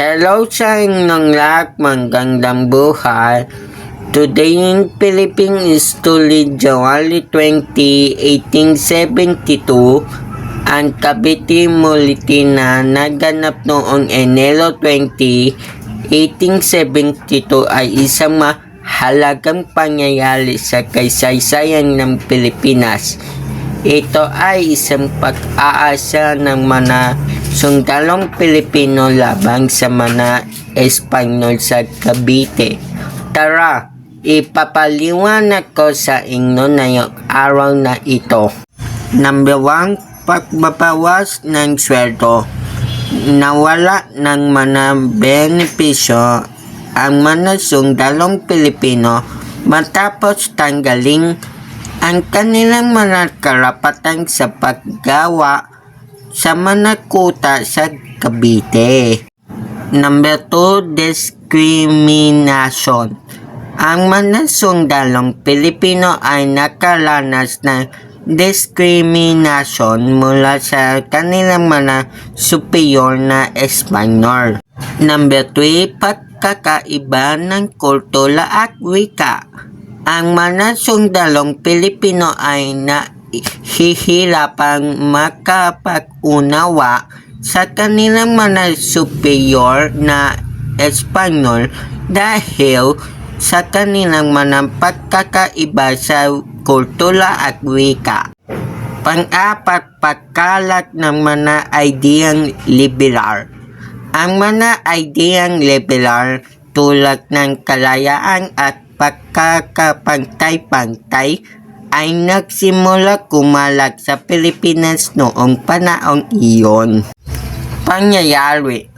Hello sa inyong lahat, magandang buhay. Today in Philippines is tulid January 20, 1872. Ang Cavite Multi na naganap noong Enero 20, 1872 ay isang mahalagang pangyayari sa kaysaysayan ng Pilipinas. Ito ay isang pag-aasa ng mga sundalong Pilipino labang sa mga Espanyol sa Cavite. Tara, ipapaliwanag ko sa inyo na yung araw na ito. Number one, pagbabawas ng sweldo. Nawala ng mga benepisyo ang mga sundalong Pilipino matapos tanggaling ang kanilang mga karapatan sa paggawa sa mga kuta sa Cavite. Number 2, discrimination. Ang mga sundalong Pilipino ay nakaranas ng discrimination mula sa kanilang mga superior na Espanyol. Number 3, pagkakaiba ng kultura at wika. Ang mga sundalong Pilipino ay nahihirapang makapag-unawa sa kanilang mga superior na Espanyol dahil sa kanilang mga pagkakaiba sa kultura at wika. Pang-apat, pagkalat ng mga ideyang liberal. Ang mga ideyang liberal tulad ng kalayaan at pagkakapantay-pantay ay nagsimula kumalat sa Pilipinas noong panahon iyon. Pangyayari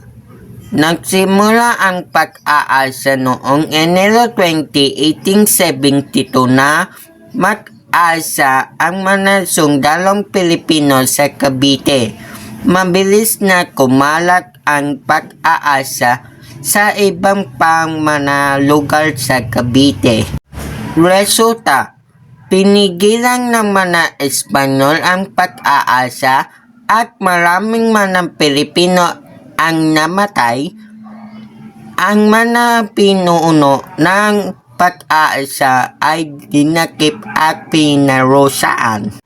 Nagsimula ang pag-aasa noong Enero 20, 1872 na mag-asa ang mga sundalong Pilipino sa Cavite. Mabilis na kumalat ang pag-aasa sa ibang pang lugar sa Cavite. Resulta, pinigilan ng mga Espanyol ang pag-aasa at maraming mga Pilipino ang namatay. Ang mga pinuno ng pag-aasa ay dinakip at pinarosaan.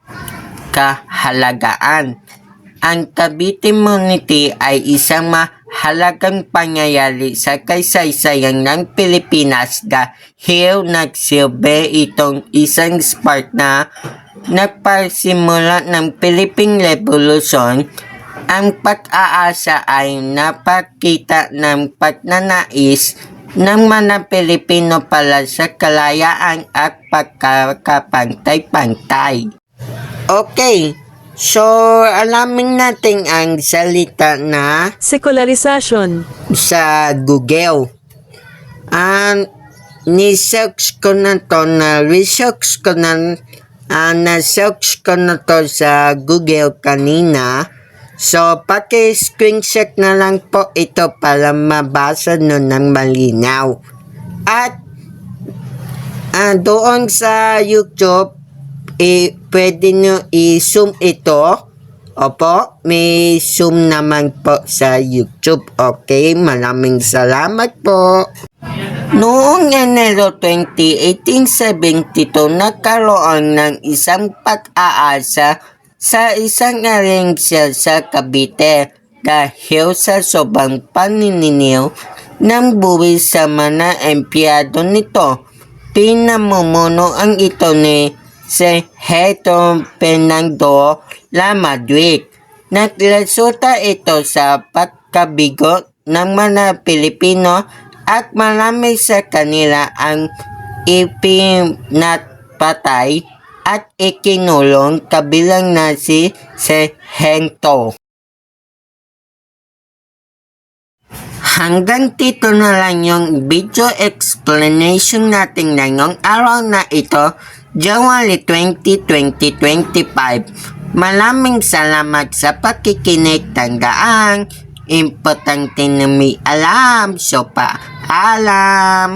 Kahalagaan Ang Cavite Community ay isang mahalagang pangyayari sa kaysaysayan ng Pilipinas dahil nagsilbi itong isang spark na nagpasimula ng Philippine Revolution ang pag-aasa ay napakita ng pagnanais ng mga Pilipino pala sa kalayaan at pagkakapantay-pantay. Okay, so alamin natin ang salita na Secularization. sa Google. And ni-search ko na to na research ko na ah, na-search ko na to sa Google kanina. So, paki-screenshot na lang po ito para mabasa nun ng malinaw. At ah, doon sa YouTube, eh, pwede nyo i-zoom ito. Opo, may zoom naman po sa YouTube. Okay, maraming salamat po. Noong Enero 20, 1872, nagkaroon ng isang pag-aasa sa isang arensya sa Cavite dahil sa sobrang panininiw ng buwis sa mga empleyado nito. Pinamumuno ang ito ni Sergio Fernando La Madrid. Nagresulta ito sa pagkabigo ng mga Pilipino at marami sa kanila ang ipinatpatay at ikinulong kabilang na si Sergento. Hanggang dito na lang yung video explanation natin ngayong araw na ito, January 20, 2025. Maraming salamat sa pakikinig. Tandaan, importante na may alam. So, paalam.